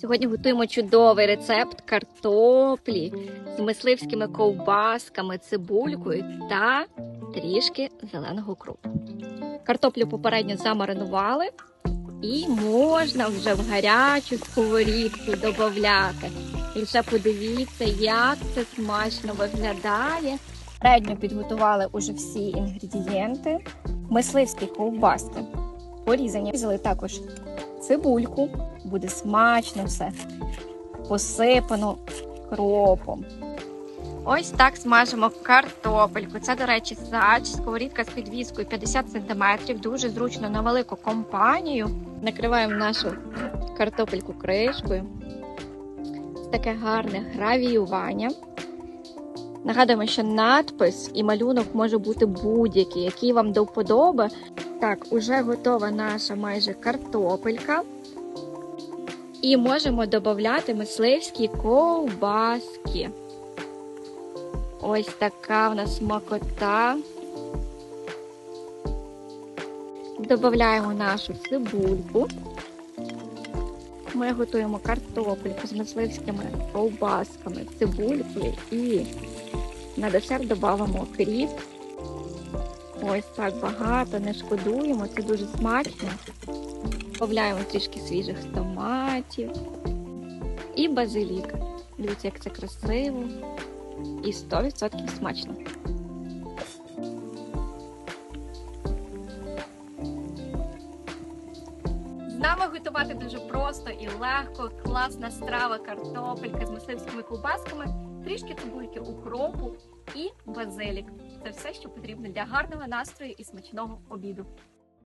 Сьогодні готуємо чудовий рецепт картоплі з мисливськими ковбасками, цибулькою та трішки зеленого укропу. Картоплю попередньо замаринували і можна вже в гарячу сковорідку додати. Вже подивіться, як це смачно виглядає. Передньо підготували уже всі інгредієнти. Мисливські ковбаски порізані. Взяли також цибульку, буде смачно все. Посипано кропом. Ось так смажимо картопельку. Це, до речі, сач, сковорідка з підвіскою 50 см. Дуже зручно на велику компанію. Накриваємо нашу картопельку кришкою. Таке гарне гравіювання. Нагадуємо, що надпис і малюнок може бути будь-який, який вам до вподоби. Так, уже готова наша майже картопелька. І можемо додати мисливські ковбаски. Ось така в нас смакота. Додаємо нашу цибульку. Ми готуємо картопельку з мисливськими ковбасками, цибулькою і на десерт додамо кріп. Ось так багато, не шкодуємо, це дуже смачно. Добавляємо трішки свіжих томатів і базилік. Дивіться, як це красиво і 100% смачно. Нами готувати дуже просто і легко. Класна страва, картопелька з мисливськими ковбасками, трішки цибульки укропу і базилік. Це все, що потрібно для гарного настрою і смачного обіду.